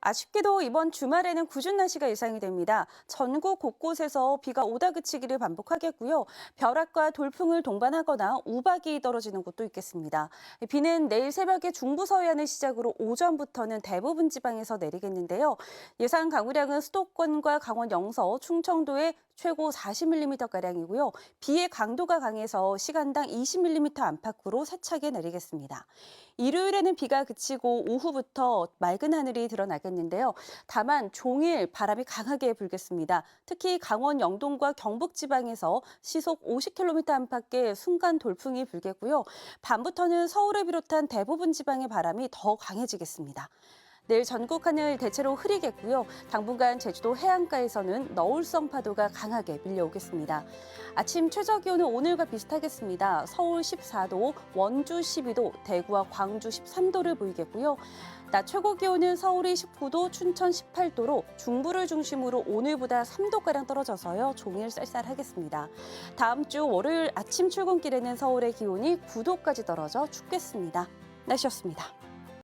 아쉽게도 이번 주말에는 궂은 날씨가 예상이 됩니다. 전국 곳곳에서 비가 오다 그치기를 반복하겠고요. 벼락과 돌풍을 동반하거나 우박이 떨어지는 곳도 있겠습니다. 비는 내일 새벽에 중부 서해안을 시작으로 오전부터는 대부분 지방에서 내리겠는데요. 예상 강우량은 수도권과 강원 영서, 충청도에 최고 40mm가량이고요. 비의 강도가 강해서 시간당 20mm 안팎으로 세차게 내리겠습니다. 일요일에는 비가 그치고 오후부터 맑은 하늘이 드러나겠는데요. 다만 종일 바람이 강하게 불겠습니다. 특히 강원 영동과 경북 지방에서 시속 50km 안팎의 순간 돌풍이 불겠고요. 밤부터는 서울을 비롯한 대부분 지방의 바람이 더 강해지겠습니다. 내일 전국 하늘 대체로 흐리겠고요. 당분간 제주도 해안가에서는 너울성 파도가 강하게 밀려오겠습니다. 아침 최저 기온은 오늘과 비슷하겠습니다. 서울 14도, 원주 12도, 대구와 광주 13도를 보이겠고요. 낮 최고 기온은 서울이 19도, 춘천 18도로 중부를 중심으로 오늘보다 3도가량 떨어져서요. 종일 쌀쌀하겠습니다. 다음 주 월요일 아침 출근길에는 서울의 기온이 9도까지 떨어져 춥겠습니다. 날씨였습니다.